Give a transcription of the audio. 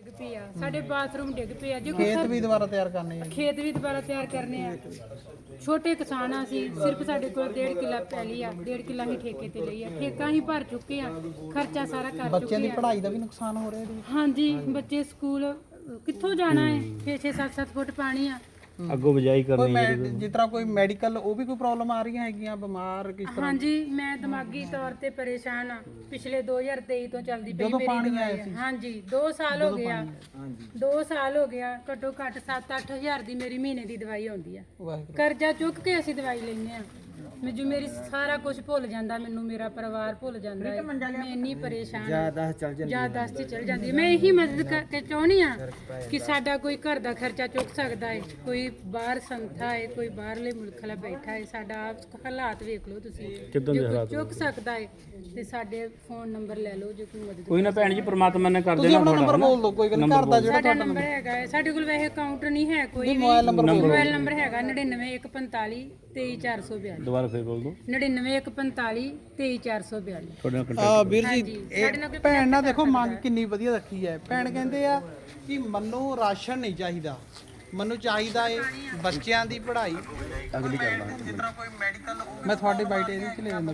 ਡਿੱਗ ਪਈ ਆ। ਸਾਡੇ ਬਾਥਰੂਮ ਡਿੱਗ ਪਏ ਆ। ਜੇ ਕੋਈ ਖੇਤ ਵੀ ਦੁਬਾਰਾ ਤਿਆਰ ਕਰਨੇ ਆ। ਖੇਤ ਵੀ ਦੁਬਾਰਾ ਤਿਆਰ ਕਰਨੇ ਆ। ਛੋਟੇ ਕਿਸਾਨ ਆ ਅਸੀਂ ਸਿਰਫ ਸਾਡੇ ਕੋਲ 1.5 ਕਿੱਲਾ ਪੈਲੀ ਆ 1.5 ਕਿੱਲਾ ਹੀ ਠੇਕੇ ਤੇ ਲਈ ਆ। ਠੇਕਾ ਹੀ ਭਰ ਚੁੱਕੇ ਆ ਖਰਚਾ ਸਾਰਾ ਕਰ ਬੱਚਿਆਂ ਦੀ ਚੁੱਕੇ ਆ। ਪੜ੍ਹਾਈ ਦਾ ਵੀ ਨੁਕਸਾਨ ਹੋ ਰਿਹਾ ਇਹਦੇ ਵਿੱਚ। ਹਾਂਜੀ ਬੱਚੇ ਸਕੂਲ ਕਿੱਥੋਂ ਜਾਣਾ ਹੈ? 6-6 7-7 ਫੁੱਟ ਪਾਣੀ ਆ। ਅੱਗੋਂ ਬਜਾਈ ਕੋਈ ਕਰਨੀ ਮੈਂ- ਜਿਸ ਤਰ੍ਹਾਂ ਕੋਈ ਮੈਡੀਕਲ ਉਹ ਵੀ ਕੋਈ ਪ੍ਰੋਬਲਮ ਆ ਰਹੀਆਂ ਹੈਗੀਆਂ ਬਿਮਾਰ ਕਿਸ ਤਰ੍ਹਾਂ? ਹਾਂਜੀ ਮੈਂ ਦਿਮਾਗੀ ਤੌਰ ਤੇ ਪਰੇਸ਼ਾਨ ਆ। ਪਿਛਲੇ 2023 ਤੋਂ ਚੱਲਦੀ ਪਈ ਜਦੋਂ ਮੇਰੀ ਪਾਣੀ ਦਵਾਈ ਆਇਆ। ਹਾਂਜੀ 2 ਸਾਲ ਹੋ ਗਿਆ 2 ਸਾਲ ਹੋ ਗਿਆ ਘੱਟੋ ਘੱਟ 7-8000 ਦੀ ਮੇਰੀ ਮਹੀਨੇ ਦੀ ਦਵਾਈ ਆਉਂਦੀ ਆ। ਵਾਹਿਗੁਰੂ। ਕਰਜ਼ਾ ਚੁੱਕ ਕੇ ਅਸੀਂ ਦਵਾਈ ਲੈਂਦੇ ਆ। ਮੈਨੂੰ ਮੇਰੀ ਸਾਰਾ ਕੁਝ ਭੁੱਲ ਜਾਂਦਾ ਮੈਨੂੰ ਮੇਰਾ ਪਰਿਵਾਰ ਭੁੱਲ ਜਾਂਦਾ ਹੈ। ਮੈਂ ਇੰਨੀ ਪਰੇਸ਼ਾਨ ਜ਼ਿਆਦਾ ਚੱਲ ਜਾਂਦੀ ਜ਼ਿਆਦਾ ਚ ਚੱਲ ਜਾਂਦੀ ਹੈ। ਮੈਂ ਇਹੀ ਮਦਦ ਕਰਕੇ ਚਾਹੁੰਦੀ ਆ ਕਿ ਸਾਡਾ ਕੋਈ ਘਰ ਦਾ ਖਰਚਾ ਚੁੱਕ ਸਕਦਾ ਹੈ ਕੋਈ ਬਾਹਰ ਸੰਥਾ ਹੈ ਕੋਈ ਬਾਹਰਲੇ ਮੁਲਕ ਵਾਲਾ ਬੈਠਾ ਹੈ ਸਾਡਾ ਆਪ ਹਾਲਾਤ ਵੇਖ ਲਓ ਤੁਸੀਂ। ਕਿੱਦਾਂ ਜੇ ਦੇ ਹਾਲਾਤ ਚੁੱਕ ਸਕਦਾ ਹੈ ਤੇ ਸਾਡੇ ਫੋਨ ਨੰਬਰ ਲੈ ਲਓ ਜੇ ਕੋਈ ਮਦਦ ਕੋਈ ਨਾ ਭੈਣ ਜੀ ਪ੍ਰਮਾਤਮਾ ਨੇ ਕਰ ਤੁਸੀਂ ਦੇਣਾ ਆਪਣਾ ਨੰਬਰ ਤੁਹਾਡਾ ਬੋਲ ਦਿਓ ਕੋਈ ਗੱਲ ਨੀ, ਘਰ ਦਾ ਜਿਹੜਾ ਸਾਡਾ ਨੰਬਰ ਹੈਗਾ ਹੈ ਸਾਡੇ ਕੋਲ ਵੈਸੇ ਅਕਾਊਂਟ ਨਹੀਂ ਹੈ ਕੋਈ ਵੀ ਮੋਬਾਈਲ ਨੰਬਰ ਮੋਬਾਈਲ ਨੰਬਰ ਹੈਗਾ 99145 23442 ਦੁਬਾਰਾ ਫੇਰ ਬੋਲ ਦਿਓ 99145 23442 ਤੁਹਾਡੇ ਨਾਲ ਆ ਵੀਰ ਜੀ ਹਾਂਜੀ, ਸਾਡੇ ਨਾਲ ਇਹ ਭੈਣ ਨਾਲ ਦੇਖੋ ਮੰਗ ਕਿੰਨੀ ਵਧੀਆ ਰੱਖੀ ਹੈ। ਭੈਣ ਕਹਿੰਦੇ ਆ ਕਿ ਮੈਨੂੰ ਰਾਸ਼ਨ ਨਹੀਂ ਚਾਹੀਦਾ। ਮੈਨੂੰ ਚਾਹੀਦਾ ਏ ਬੱਚਿਆਂ ਦੀ ਪੜ੍ਹਾਈ। ਅਗਲੀ ਮੈਡੀਕਲ ਮੈਂ ਤੁਹਾਡੇ ਬਾਈਟ ਇਹਦੇ ਚ ਲੈ ਜਾਂਦਾ